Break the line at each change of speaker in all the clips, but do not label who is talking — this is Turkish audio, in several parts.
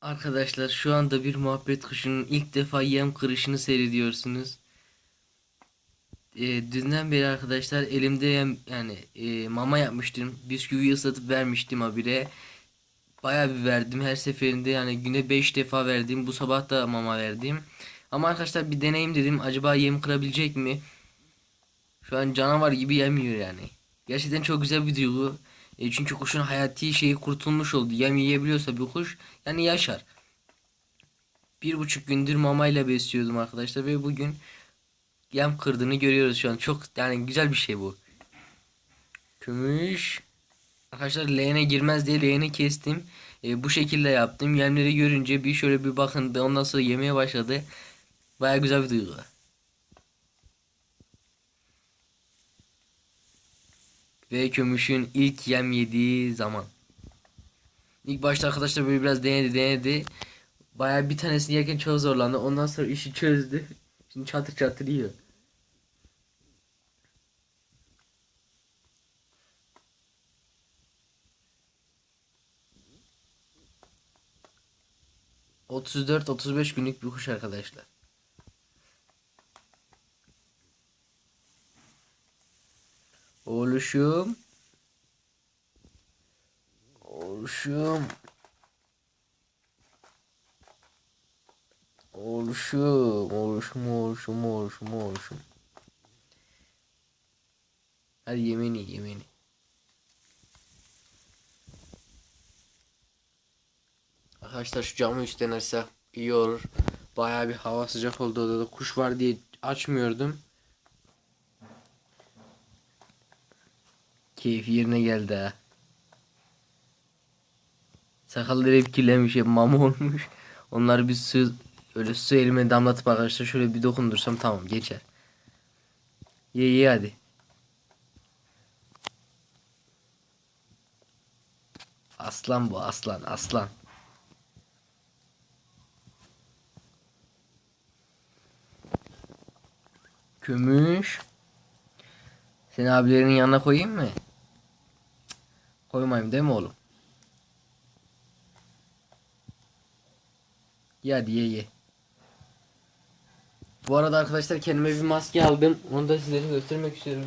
Arkadaşlar şu anda bir muhabbet kuşunun ilk defa yem kırışını seyrediyorsunuz. Ee, dünden beri arkadaşlar elimde yem yani e, mama yapmıştım. Bisküvi ıslatıp vermiştim habire. Bayağı bir verdim her seferinde yani güne 5 defa verdim. Bu sabah da mama verdim. Ama arkadaşlar bir deneyim dedim. Acaba yem kırabilecek mi? Şu an canavar gibi yemiyor yani. Gerçekten çok güzel bir duygu. E, çünkü kuşun hayati şeyi kurtulmuş oldu. Yem yiyebiliyorsa bir kuş yani yaşar. Bir buçuk gündür mamayla besliyordum arkadaşlar ve bugün yem kırdığını görüyoruz şu an. Çok yani güzel bir şey bu. Gümüş. Arkadaşlar leğene girmez diye leğeni kestim. E, bu şekilde yaptım. Yemleri görünce bir şöyle bir bakın ondan sonra yemeye başladı. Baya güzel bir duygu. Ve kömüşün ilk yem yediği zaman. İlk başta arkadaşlar böyle biraz denedi denedi. Baya bir tanesini yerken çok zorlandı. Ondan sonra işi çözdü. Şimdi çatır çatır yiyor. Otuz dört, otuz beş günlük bir kuş arkadaşlar. Oluşum. Oluşum. Oluşum, oluşum, oluşum, oluşum, oluşum. Hadi yemeğini, yemeğini. Arkadaşlar şu camı üstten açsak iyi olur. Bayağı bir hava sıcak oldu odada. Kuş var diye açmıyordum. Keyif yerine geldi ha. Sakalları hep kirlenmiş, hep mama olmuş. Onları bir su, öyle su elime damlatıp arkadaşlar şöyle bir dokundursam tamam geçer. Ye ye hadi. Aslan bu aslan aslan. Kömüş. Seni abilerinin yanına koyayım mı? Koymayayım değil mi oğlum? Ye hadi ye. Bu arada arkadaşlar kendime bir maske aldım. Onu da sizlere göstermek istiyorum.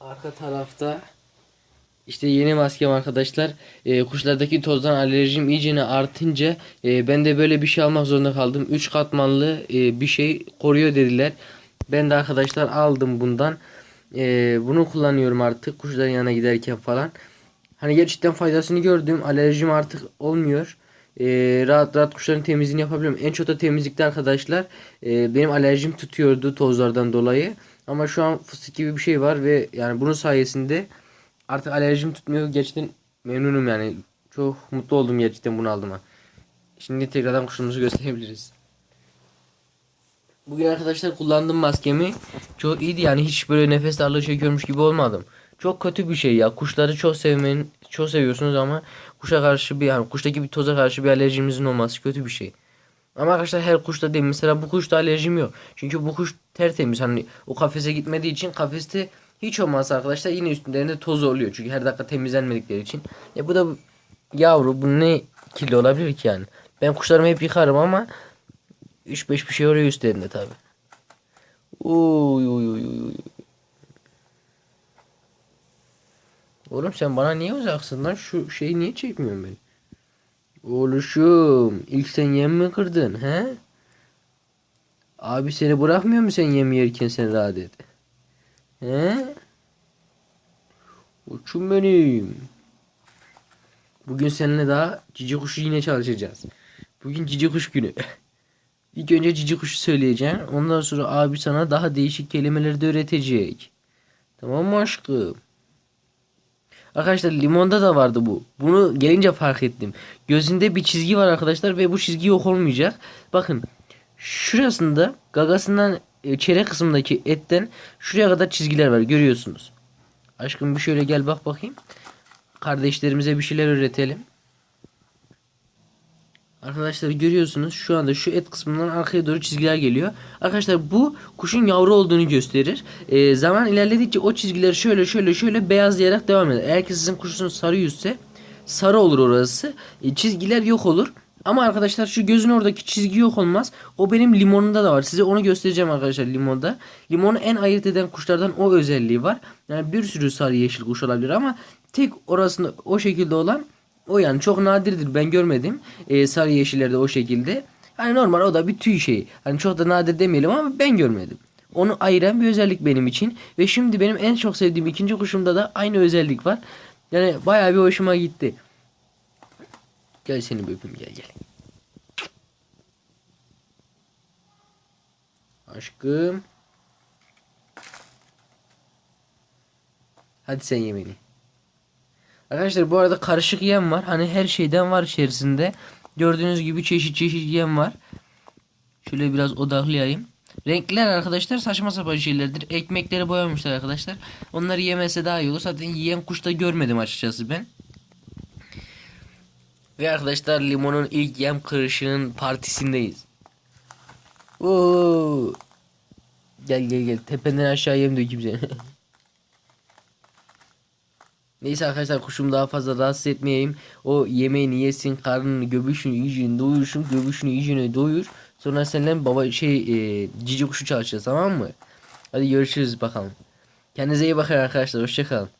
Arka tarafta işte yeni maskem arkadaşlar. Ee, kuşlardaki tozdan alerjim iyicene artınca e, ben de böyle bir şey almak zorunda kaldım. 3 katmanlı e, bir şey koruyor dediler. Ben de arkadaşlar aldım bundan. E, bunu kullanıyorum artık kuşların yanına giderken falan. Hani gerçekten faydasını gördüm. Alerjim artık olmuyor. E, rahat rahat kuşların temizliğini yapabiliyorum. En çok da temizlikte arkadaşlar e, benim alerjim tutuyordu tozlardan dolayı. Ama şu an fıstık gibi bir şey var ve yani bunun sayesinde artık alerjim tutmuyor. Gerçekten memnunum yani. Çok mutlu oldum gerçekten bunu aldığıma. Şimdi tekrardan kuşumuzu gösterebiliriz. Bugün arkadaşlar kullandığım maskemi çok iyiydi yani hiç böyle nefes darlığı çekiyormuş gibi olmadım. Çok kötü bir şey ya. Kuşları çok sevmeyin, çok seviyorsunuz ama kuşa karşı bir yani kuştaki bir toza karşı bir alerjimizin olması kötü bir şey. Ama arkadaşlar her kuşta değil. Mesela bu kuşta alerjim yok. Çünkü bu kuş tertemiz. Hani o kafese gitmediği için kafeste hiç olmazsa arkadaşlar yine üstünde toz oluyor. Çünkü her dakika temizlenmedikleri için. Ya bu da yavru bu ne kirli olabilir ki yani. Ben kuşlarımı hep yıkarım ama 3-5 bir şey oluyor üstlerinde tabi. Uy uy uy uy. uy. Oğlum sen bana niye uzaksın lan? Şu şeyi niye çekmiyorsun beni? Oğluşum ilk sen yem mi kırdın he? Abi seni bırakmıyor mu sen yem yerken sen rahat et? He? Uçum benim. Bugün seninle daha cici kuşu yine çalışacağız. Bugün cici kuş günü. İlk önce cici kuşu söyleyeceğim. Ondan sonra abi sana daha değişik kelimeleri de öğretecek. Tamam mı aşkım? Arkadaşlar limonda da vardı bu. Bunu gelince fark ettim. Gözünde bir çizgi var arkadaşlar ve bu çizgi yok olmayacak. Bakın şurasında gagasından e, çene kısmındaki etten şuraya kadar çizgiler var görüyorsunuz. Aşkım bir şöyle gel bak bakayım. Kardeşlerimize bir şeyler öğretelim. Arkadaşlar görüyorsunuz şu anda şu et kısmından arkaya doğru çizgiler geliyor. Arkadaşlar bu kuşun yavru olduğunu gösterir. Ee, zaman ilerledikçe o çizgiler şöyle şöyle şöyle beyazlayarak devam eder. Eğer ki sizin kuşunuz sarı yüzse sarı olur orası. E, çizgiler yok olur. Ama arkadaşlar şu gözün oradaki çizgi yok olmaz. O benim limonunda da var. Size onu göstereceğim arkadaşlar limonda. Limonu en ayırt eden kuşlardan o özelliği var. Yani bir sürü sarı yeşil kuş olabilir ama tek orasında o şekilde olan o yani çok nadirdir. Ben görmedim. Ee, sarı yeşillerde o şekilde. Hani normal o da bir tüy şeyi. Hani çok da nadir demeyelim ama ben görmedim. Onu ayıran bir özellik benim için. Ve şimdi benim en çok sevdiğim ikinci kuşumda da aynı özellik var. Yani bayağı bir hoşuma gitti. Gel seni öpeyim gel gel. Aşkım. Hadi sen yemeğini. Arkadaşlar bu arada karışık yem var. Hani her şeyden var içerisinde. Gördüğünüz gibi çeşit çeşit yem var. Şöyle biraz odaklayayım. Renkler arkadaşlar saçma sapan şeylerdir. Ekmekleri boyamışlar arkadaşlar. Onları yemese daha iyi olur. Zaten yiyen kuş da görmedim açıkçası ben. Ve arkadaşlar limonun ilk yem kırışının partisindeyiz. Oo. Gel gel gel. Tependen aşağı yem dökeyim seni. Neyse arkadaşlar kuşum daha fazla rahatsız etmeyeyim. O yemeğini yesin, karnını, göbüşünü, yiyeceğini doyursun, göbüşünü, yiyeceğini doyur. Sonra senden baba şey e, cici kuşu çalışacağız tamam mı? Hadi görüşürüz bakalım. Kendinize iyi bakın arkadaşlar. Hoşçakalın.